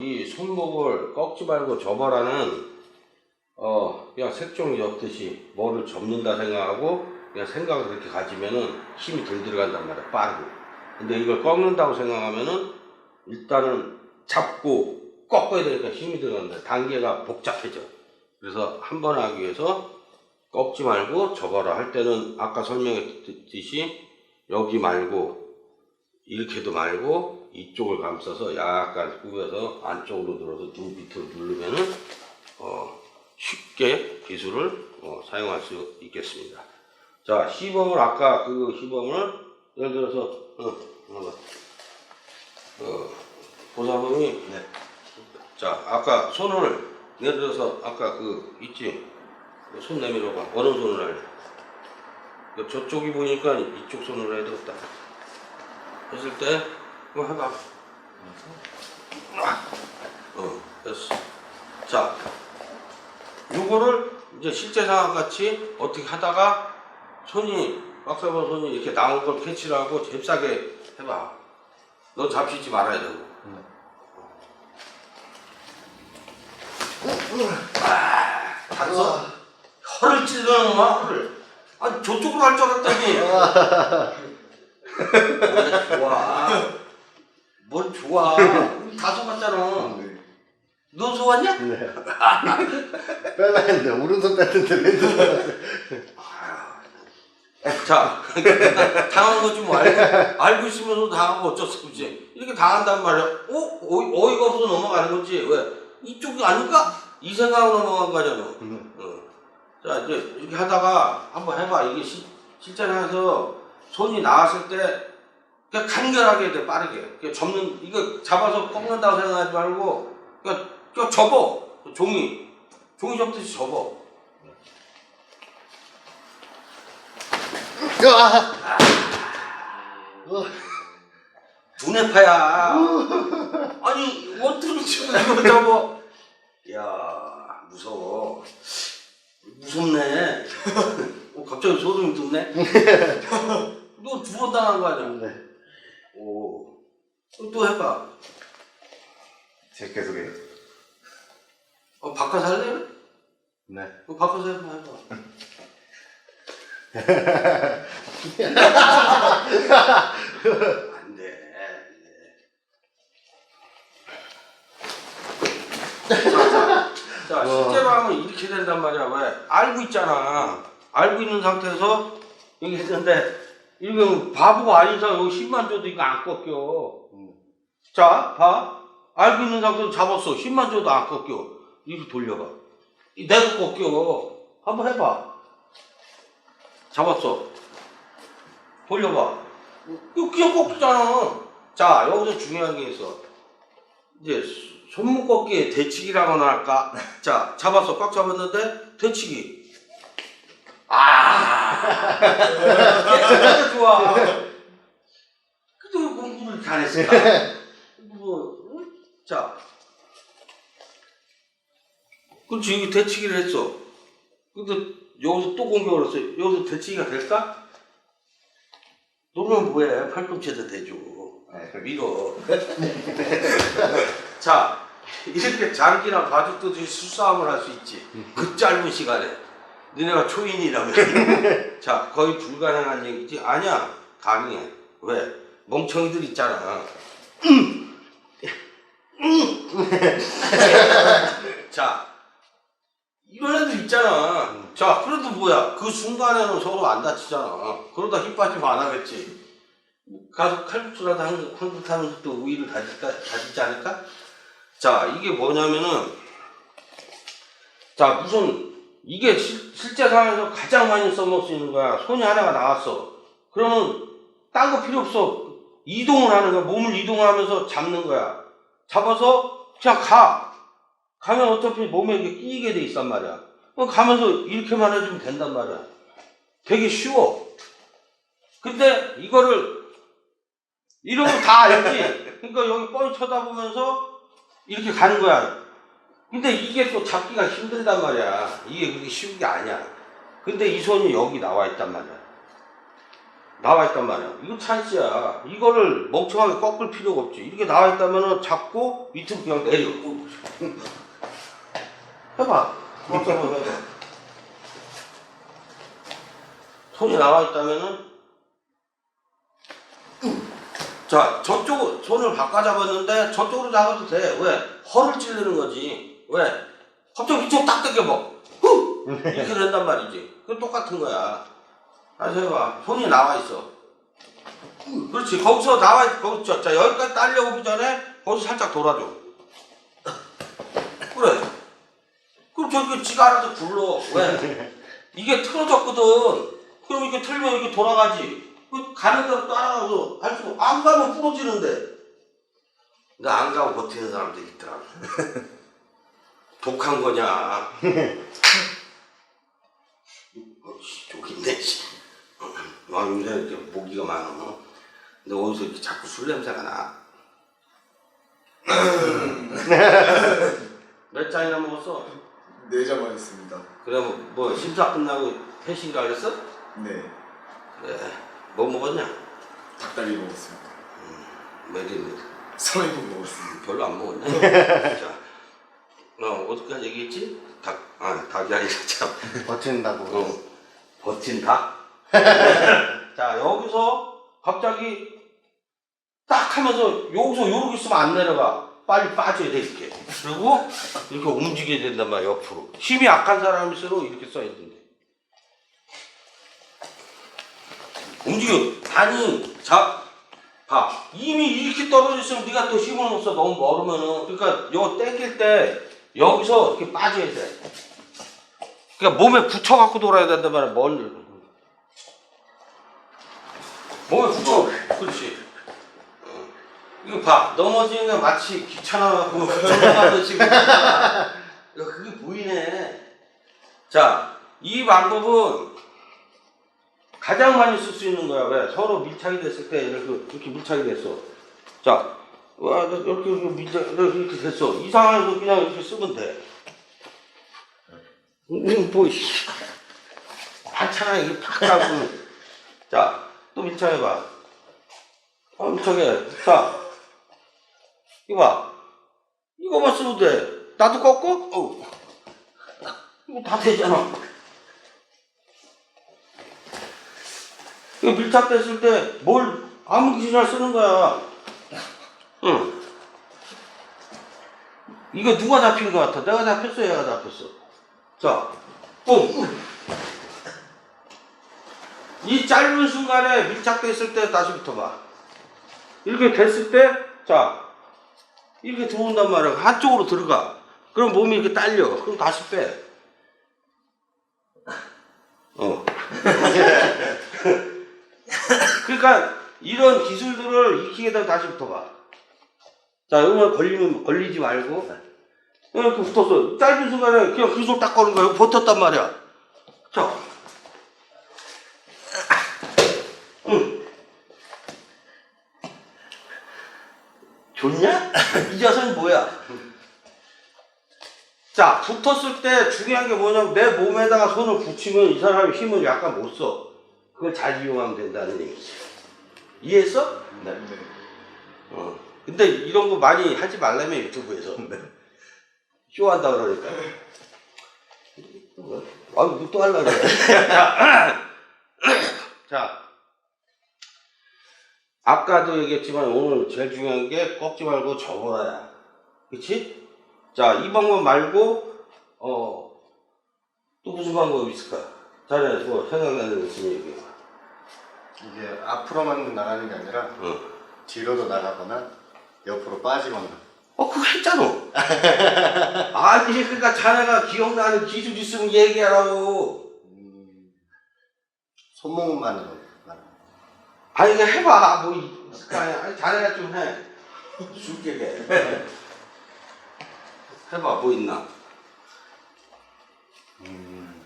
이 손목을 꺾지 말고 접어라는 어 그냥 색종이 접듯이 뭐를 접는다 생각하고 그냥 생각을 그렇게 가지면은 힘이 덜 들어간단 말이야 빠르고. 근데 이걸 꺾는다고 생각하면은 일단은 잡고 꺾어야 되니까 힘이 들어간다. 단계가 복잡해져. 그래서 한 번 하기 위해서 꺾지 말고 접어라 할 때는 아까 설명했듯이 여기 말고 이렇게도 말고 이쪽을 감싸서 약간 꾸겨서 안쪽으로 들어서 눈 밑으로 누르면은 어, 쉽게 기술을 어, 사용할 수 있겠습니다. 자 시범을 아까 그 시범을 예를 들어서 어, 어, 어, 보사범이 자 아까 손을 예를 들어서 아까 그 있지 손 내밀어봐 어느 손을 할래? 그 저쪽이 보니까 이쪽 손으로 해야 되겠다. 했을 때, 뭐 해봐. 어, 됐어. 자, 요거를 이제 실제 상황 같이 어떻게 하다가 손이, 박사번 손이 이렇게 나온 걸 캐치를 하고 잽싸게 해봐. 너 잡히지 말아야 되고. 아, 봤어? 혀를 찌르는 놈아, 혀를. 아니, 저쪽으로 할 줄 알았더니. 뭘 좋아. 뭘 좋아. 다 속았잖아. 너 속았냐? 네. 빼라 했는데 오른손 뺐는데 왼손 자, 그러니까 당한 거좀 알고, 알고 있으면서 당하고 어쩔 수 없지. 이렇게 당한단 말이야. 어? 어이, 어이가 없어서 넘어가는 거지. 왜? 이쪽이 아닐까? 이 생각으로 넘어간 거잖아. 어. 자, 이제 이렇게 하다가 한번 해봐. 이게 시, 실전에서 손이 나왔을 때 그냥 간결하게 돼, 빠르게. 그냥 접는, 이거 잡아서 꺾는다고 생각하지 말고 그냥 접어. 종이. 종이 접듯이 접어. 두뇌파야. 아니 어떻게 지금 이거 잡아? 야 무서워. 무섭네. 어, 갑자기 소름이 돋네. 너 두 번 당한 거 아니야? 네. 오. 또 해봐. 제 계속해요? 어, 바꿔서 할래? 네. 어, 바꿔서 해봐, 해봐. 안 돼. 안 돼. 자, 자, 자, 실제로 하면 이렇게 된단 말이야. 왜? 알고 있잖아. 알고 있는 상태에서 여기 했는데, 이거 바보가 아닌 사람 여기 10만 줘도 이거 안 꺾여. 음. 자, 봐. 알고 있는 상태에서 잡았어. 10만 줘도 안 꺾여. 이렇게 돌려봐. 이 내가 꺾여. 한번 해봐. 잡았어. 돌려봐. 이거 그냥 꺾이잖아. 자, 여기서 중요한 게 있어. 이제 손목 꺾기에 대치기라고나 할까? 자, 잡았어. 꽉 잡았는데, 대치기. 아! 얼마나 좋아. 왜 공부를 잘했을까? 뭐, 응? 자. 그렇지, 여기 대치기를 했어. 근데 여기서 또 공격을 했어. 여기서 대치기가 될까? 놓으면 뭐해? 팔꿈치에다 대줘. 밀어. 자, 이렇게 장기나 바둑 두듯이 수싸움을 할 수 있지. 그 짧은 시간에. 너네가 초인이라면. 자, 거의 불가능한 얘기지. 아니야. 가능해. 왜? 멍청이들 있잖아. 자, 이런 애들 있잖아. 자, 그래도 뭐야. 그 순간에는 서로 안 다치잖아. 그러다 힘 빠지면 안 하겠지. 가서 칼국수라도 한, 한국 하면서 또 우위를 다질까, 다지지 않을까? 자, 이게 뭐냐면은, 자, 무슨, 이게 실, 실제 상황에서 가장 많이 써먹을 수 있는 거야. 손이 하나가 나왔어. 그러면, 딴 거 필요 없어. 이동을 하는 거야. 몸을 이동하면서 잡는 거야. 잡아서, 그냥 가. 가면 어차피 몸에 이게 끼게 돼 있단 말이야. 가면서 이렇게만 해주면 된단 말이야. 되게 쉬워. 근데 이거를 이러고 다 알지. 그러니까 여기 뻔히 쳐다보면서 이렇게 가는 거야. 근데 이게 또 잡기가 힘들단 말이야. 이게 그렇게 쉬운 게 아니야. 근데 이 손이 여기 나와 있단 말이야. 나와 있단 말이야. 이거 찬스야. 이거를 멍청하게 꺾을 필요가 없지. 이렇게 나와 있다면은 잡고 밑으로 그냥 내려. 해봐. 해봐. 손이 나와 있다면은 자 저쪽 손을 바꿔 잡았는데 저쪽으로 잡아도 돼. 왜? 허를 찌르는 거지. 왜? 갑자기 이쪽 딱 당겨봐. 후! 이렇게 된단 말이지. 그건 똑같은 거야. 다시 해봐. 손이 나와 있어. 그렇지. 거기서 나와 있, 거기, 자, 자, 여기까지 딸려오기 전에 거기서 살짝 돌아줘. 그래. 그럼 저기 지가 알아서 굴러. 왜? 이게 틀어졌거든. 그럼 이렇게 틀면 이렇게 돌아가지. 그 가는 대로 따라가서 할 수, 안 가면 부러지는데. 근데 안 가고 버티는 사람들이 있더라고. 독한 거냐. 어, 씨. 아, 요새 이렇게 모기가 많아. 근데 어디서 이렇게 자꾸 술 냄새가 나. 몇 잔이나 먹었어? 네점 하겠습니다. 그러면 뭐 심사 끝나고 회식 가 그랬어? 네. 그래. 뭐 먹었냐? 닭다리 먹었습니다. 메리는 서인국 먹었습니다. 별로 안 먹었네. 자, 어, 어디까지 얘기했지? 닭, 아, 닭이 아니라 참. 버틴다고. 어, 버틴 닭? 자, 여기서 갑자기 딱 하면서 여기서 요러고 있으면 안 내려가. 빨리 빠져야 돼, 이렇게. 그리고 이렇게 움직여야 된단 말이야, 옆으로. 힘이 약한 사람일수록 이렇게 써야 된대. 움직여. 아니, 자, 봐. 이미 이렇게 떨어져 있으면 네가 또 힘을 못 써. 너무 멀으면은. 그러니까 요 땡길 때 여기서 이렇게 빠져야 돼. 그러니까 몸에 붙여갖고 돌아야 된단 말이야, 멀리. 몸에 붙여. 그렇지. 어. 이거 봐. 넘어지는 게 마치 귀찮아갖고 그러잖아. 이거 그게 보이네. 자, 이 방법은 가장 많이 쓸 수 있는 거야. 왜? 서로 밀착이 됐을 때 이렇게, 이렇게 밀착이 됐어. 자, 와, 이렇게, 밀착, 이렇게 됐어. 이 상황에서 그냥 이렇게 쓰면 돼. 음, 뭐, 씨. 많잖아, 이게 팍 가고. 자, 또 밀착해봐. 어, 밀착해. 자, 이거 봐. 이거만 쓰면 돼. 나도 꺾어? 어. 이거 다 되잖아. 이거 밀착됐을 때 뭘 아무 기준을 쓰는 거야. 응. 이거 누가 잡힌 것 같아? 내가 잡혔어, 얘가 잡혔어. 자, 뿡. 이 짧은 순간에 밀착됐을 때 다시 붙어봐. 이렇게 됐을 때, 자, 이렇게 들어온단 말이야. 한쪽으로 들어가. 그럼 몸이 이렇게 딸려. 그럼 다시 빼. 어. 그러니까 이런 기술들을 익히게 되면 다시 붙어봐. 자, 이거만 걸리면 걸리지 말고 이렇게 붙었어. 짧은 순간에 그냥 기술 딱 거는 거야. 버텼단 말이야. 자, 응. 좋냐? 이 자세는 뭐야? 자, 붙었을 때 중요한 게 뭐냐면 내 몸에다가 손을 붙이면 이 사람이 힘을 약간 못 써. 그걸 잘 이용하면 된다는 얘기지. 이해했어? 네. 어. 근데 이런 거 많이 하지 말라며 유튜브에서. 쇼한다 그러니까. 아, 이거 또 하려고 그래. 자, 자. 아까도 얘기했지만 오늘 제일 중요한 게 꺾지 말고 접어라야. 그치? 자, 이 방법 말고, 어, 또 무슨 방법이 있을까? 자네, 뭐, 생각나는 거 있으면 얘기해. 이게 앞으로만 나가는 게 아니라 응. 뒤로도 나가거나 옆으로 빠지거나. 어, 그거 했잖아. 아니, 그러니까 자네가 기억나는 기술 있으면 얘기하라고. 음, 손목만으로. 아니, 이거 해봐. 뭐, 이- 있을까? 아니, 자네가 좀 해. 쉽게 해. 해봐, 뭐 있나? 음,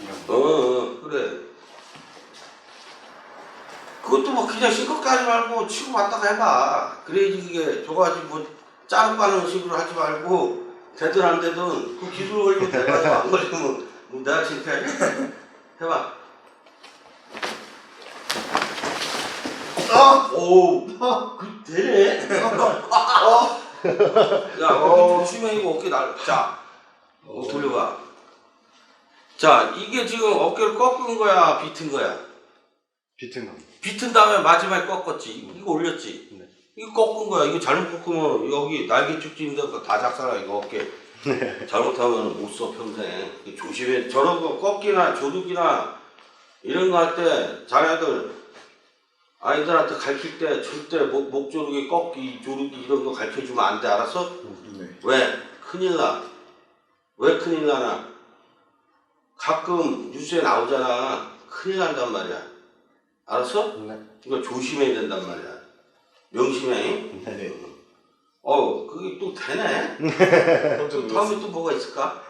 이런 어, 어, 그래. 그것도 뭐 그냥 실컷까지 말고 치고 왔다가 해봐. 그래야지 그게 저거 하지 뭐 짜고 가는 식으로 하지 말고 되든 안 되든 그 기술 걸리면 대박이고 안 걸리면 뭐 내가 창피하지? 해봐. 아! 오, 그 되네. 야, 어, 조심해 이거 어깨 날. 자, 어, 돌려봐. 자, 이게 지금 어깨를 꺾은 거야, 비튼 거야. 비튼 거. 비튼 다음에 마지막에 꺾었지. 이거 올렸지. 네. 이거 꺾은 거야. 이거 잘못 꺾으면 여기 날개 축지인데 다 작살나 이거 어깨. 잘못하면 못 써 평생. 이거 조심해. 저런 거 꺾기나 조둑이나 이런 거 할 때 자네들 아이들한테 가르칠 때 절대 목, 목 조르기, 꺾기, 조르기 이런 거 가르쳐 주면 안 돼. 알았어? 네. 왜? 큰일 나. 왜 큰일 나나? 가끔 뉴스에 나오잖아. 큰일 난단 말이야. 알았어? 네. 이거 조심해야 된단 말이야. 명심해. 네. 어, 그게 또 되네? 깜짝 다음에 또 뭐가 있을까?